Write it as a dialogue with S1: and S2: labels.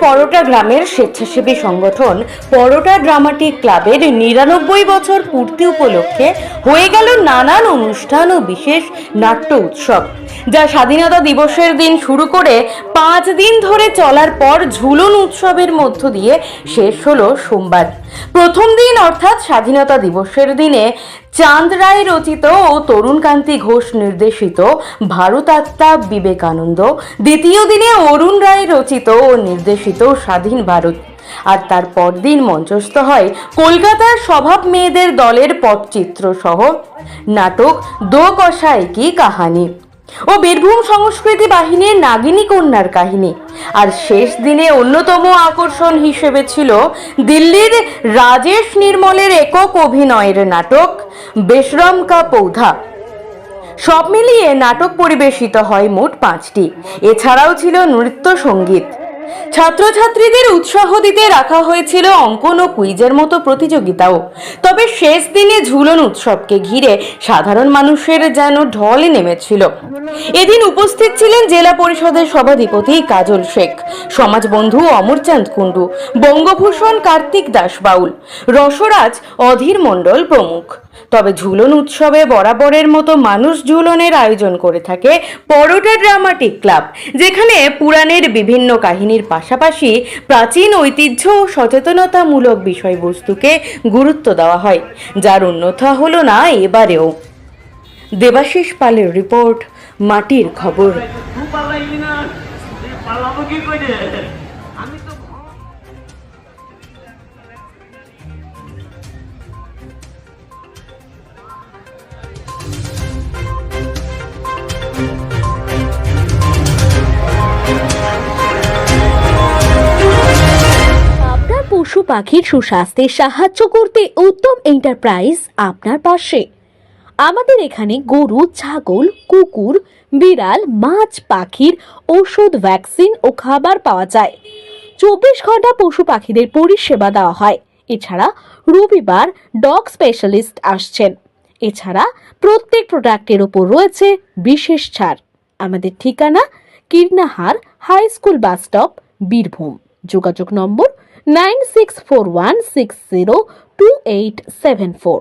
S1: পরোটা গ্রামের স্বেচ্ছাসেবী সংগঠন পরোটা ড্রামাটিক ক্লাবের নিরানব্বই বছর পূর্তি উপলক্ষে হয়ে গেল নানান অনুষ্ঠান ও বিশেষ নাট্য উৎসব। যা স্বাধীনতা দিবসের দিন শুরু করে পাঁচ দিন ধরে চলার পর ঝুলন উৎসবের মধ্য দিয়ে শেষ হলো সোমবার। প্রথম দিন অর্থাৎ স্বাধীনতা দিবসের দিনে চাঁদ রায় রচিত ও তরুণকান্তি ঘোষ নির্দেশিত ভারত আত্মা বিবেকানন্দ, দ্বিতীয় দিনে অরুণ রায় রচিত ও নির্দেশিত স্বাধীন ভারত। আর তার পরদিন মঞ্চস্থ হয় কলকাতার স্বভাব মেয়েদের দলের পটচিত্র সহ নাটক দো কষায় কি কাহানি। ও বীরভূম সংস্কৃতি বাহিনীর নাগিনী কন্যার কাহিনী। আর শেষ দিনে অন্যতম আকর্ষণ হিসেবে ছিল দিল্লির রাজেশ নির্মলের একক অভিনয়ের নাটক বেশরম কা পৌধা। সব মিলিয়ে নাটক পরিবেশিত হয় মোট পাঁচটি। এছাড়াও ছিল নৃত্য সংগীত। ছাত্রছাত্রীদের উৎসাহ দিতে রাখা হয়েছিল অঙ্কন ও কুইজের মতো প্রতিযোগিতাও। তবে শেষ দিনে ঝুলন উৎসবকে ঘিরে সাধারণ মানুষের যেন ঢলে নেমেছিল। এদিন উপস্থিত ছিলেন জেলা পরিষদের সভাধিপতি কাজল শেখ, সমাজবন্ধু অমরচাঁদ কুণ্ডু, বঙ্গভূষণ কার্তিক দাস বাউল রসরাজ অধীর মণ্ডল প্রমুখ। তবে ঝুলন উৎসবে বরাবরের মতো মানুষ ঝুলনের আয়োজন করে থাকে পরোটা ড্রামাটিক ক্লাব, যেখানে পুরাণের বিভিন্ন কাহিনীর পাশাপাশি প্রাচীন ঐতিহ্য ও সচেতনতামূলক বিষয়বস্তুকে গুরুত্ব দেওয়া হয়, যার অন্যথা হলো না এবারেও। দেবাশিস পালের রিপোর্ট, মাটির খবর।
S2: পশু পাখির সুস্বাস্থ্যে সাহায্য করতে উত্তম এন্টারপ্রাইজ আপনার পাশে। আমাদের এখানে গরু, ছাগল, কুকুর, বিড়াল, মাছ, পাখির ওষুধ ভ্যাকসিন ও খাবার পাওয়া যায়। চব্বিশ ঘণ্টা পশু পাখিদের পরিষেবা দেওয়া হয়। এছাড়া রবিবার ডগ স্পেশালিস্ট আসছেন। এছাড়া প্রত্যেক প্রোডাক্টের ওপর রয়েছে বিশেষ ছাড়। আমাদের ঠিকানা Kirnahar high school bus stop, Birbhum. যোগাযোগ number nine six four one six zero two eight seven four.